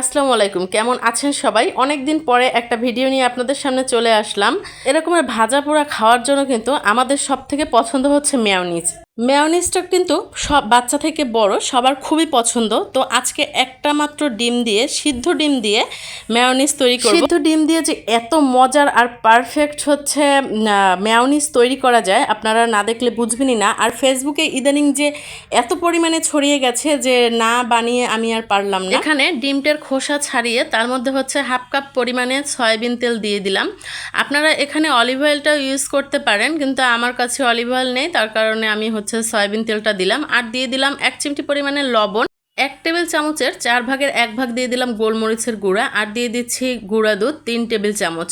আসসালামু আলাইকুম, কেমন আছেন সবাই? অনেক দিন পরে একটা ভিডিও নিয়ে আপনাদের সামনে চলে আসলাম। এরকমের ভাজা পোড়া খাওয়ার জন্য কিন্তু আমাদের সব থেকে পছন্দ হচ্ছে মেয়নিজ মেয়নিজটা কিন্তু সব বাচ্চা থেকে বড় সবার খুবই পছন্দ। তো আজকে একটা মাত্র ডিম দিয়ে সিদ্ধ ডিম দিয়ে মেয়নিজ তৈরি করব। সিদ্ধ ডিম দিয়ে যে এত মজার আর পারফেক্ট হচ্ছে মেয়নিজ তৈরি করা যায় আপনারা না দেখলে বুঝবেনই না। আর ফেসবুকে ইদানিং যে এত পরিমাণে ছড়িয়ে গেছে যে না বানিয়ে আমি আর পারলাম না। এখানে ডিমটার খোসা ছাড়িয়ে তার মধ্যে হচ্ছে হাফ কাপ পরিমাণে সয়াবিন তেল দিয়ে দিলাম। আপনারা এখানে অলিভ অয়েলটাও ইউজ করতে পারেন কিন্তু আমার কাছে অলিভ অয়েল নেই তার কারণে আমি হচ্ছে সয়াবিন তেলটা দিলাম আর দিয়ে দিলাম এক চিমটি পরিমাণে লবণ, এক টেবিল চামচের চার ভাগের এক ভাগ দিয়ে দিলাম গোলমরিচের গুঁড়া আর দিয়ে দিচ্ছি গুঁড়া দুধ তিন টেবিল চামচ।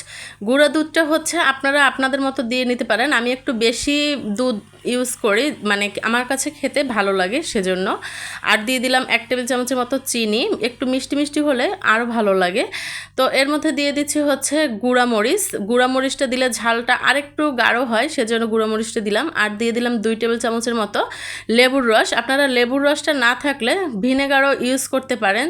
গুঁড়া দুধটা হচ্ছে আপনারা আপনাদের মতো দিয়ে নিতে পারেন। আমি একটু বেশি দুধ ইউজ করি মানে আমার কাছে খেতে ভালো লাগে সেজন্য। আর দিয়ে দিলাম এক টেবিল চামচের মতো চিনি, একটু মিষ্টি মিষ্টি হলে আরও ভালো লাগে। তো এর মধ্যে দিয়ে দিচ্ছি হচ্ছে গুঁড়া মরিচ। গুঁড়া মরিচটা দিলে ঝালটা আরেকটু গাঢ় হয়, সেজন্য গুঁড়া মরিচটা দিলাম। আর দিয়ে দিলাম দুই টেবিল চামচের মতো লেবুর রস। আপনারা লেবুর রসটা না থাকলে ভিনেগারও ইউজ করতে পারেন।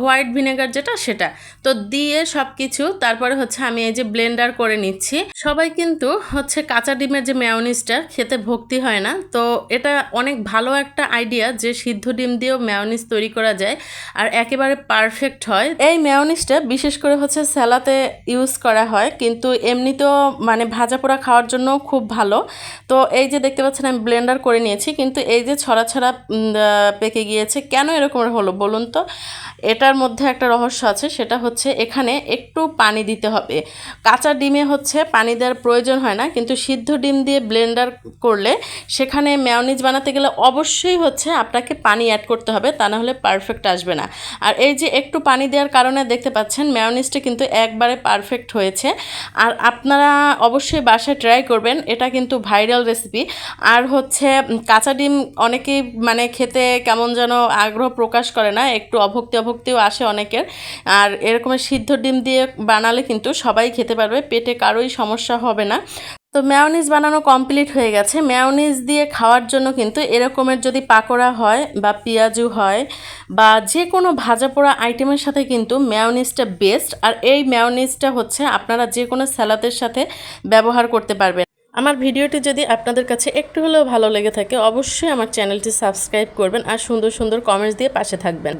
হোয়াইট ভিনেগার যেটা, সেটা। তো দিয়ে সব কিছু তারপরে হচ্ছে আমি এই যে ব্লেন্ডার করে নিচ্ছি। সবাই কিন্তু হচ্ছে কাঁচা ডিমের যে মেয়নিজটা খেতে ভক্তি হয় না। তো এটা অনেক ভালো একটা আইডিয়া যে সিদ্ধ ডিম দিয়েও মেয়নিজ তৈরি করা যায় আর একেবারে পারফেক্ট হয়। এই মেয়নিজটা বিশেষ করে হচ্ছে স্যালাতে ইউজ করা হয়, কিন্তু এমনিতেও মানে ভাজা পোড়া খাওয়ার জন্য খুব ভালো। তো এই যে দেখতে পাচ্ছেন আমি ব্লেন্ডার করে নিয়েছি, কিন্তু এই যে ছড়া ছড়া পেকে গিয়েছে, কেন এরকম হলো বলুন তো? এটার মধ্যে একটা রহস্য আছে, সেটা হচ্ছে এখানে একটু পানি দিতে হবে। কাঁচা ডিমে হচ্ছে পানি দেওয়ার প্রয়োজন হয় না, কিন্তু সিদ্ধ ডিম দিয়ে ব্লেন্ডার করলে সেখানে মেয়নিজ বানাতে গেলে অবশ্যই হচ্ছে আপনাকে পানি অ্যাড করতে হবে, তা না হলে পারফেক্ট আসবে না। আর এই যে একটু পানি দেওয়ার কারণে দেখতে পাচ্ছেন মেয়নিজটা কিন্তু একবারে পারফেক্ট হয়েছে। আর আপনারা অবশ্যই বাসায় ট্রাই করবেন, এটা কিন্তু ভাইরাল রেসিপি আর হচ্ছে কাঁচা ডিম অনেকেই মানে খেতে কেমন যেন আগ্রহ প্রকাশ করে না, একটু অভক্তি অভক্তিও আসে অনেকের। আর এরকমের সিদ্ধ ডিম দিয়ে বানালে কিন্তু সবাই খেতে পারবে, পেটে কারোই সমস্যা হবে না। তো মেয়নিজ বানানো কমপ্লিট হয়ে গেছে। মেয়নিজ দিয়ে খাওয়ার জন্য কিন্তু এরকমের যদি পাকোড়া হয় বা পেঁয়াজু হয় বা যে কোনো ভাজা পোড়া আইটেমের সাথে কিন্তু মেয়নিজটা বেস্ট আর এই মেয়নিজটা হচ্ছে আপনারা যে কোনো স্যালাদের সাথে ব্যবহার করতে পারবেন। আমার ভিডিওটি যদি আপনাদের কাছে একটু হলেও ভালো লেগে থাকে, অবশ্যই আমার চ্যানেলটি সাবস্ক্রাইব করবেন আর সুন্দর সুন্দর কমেন্টস দিয়ে পাশে থাকবেন।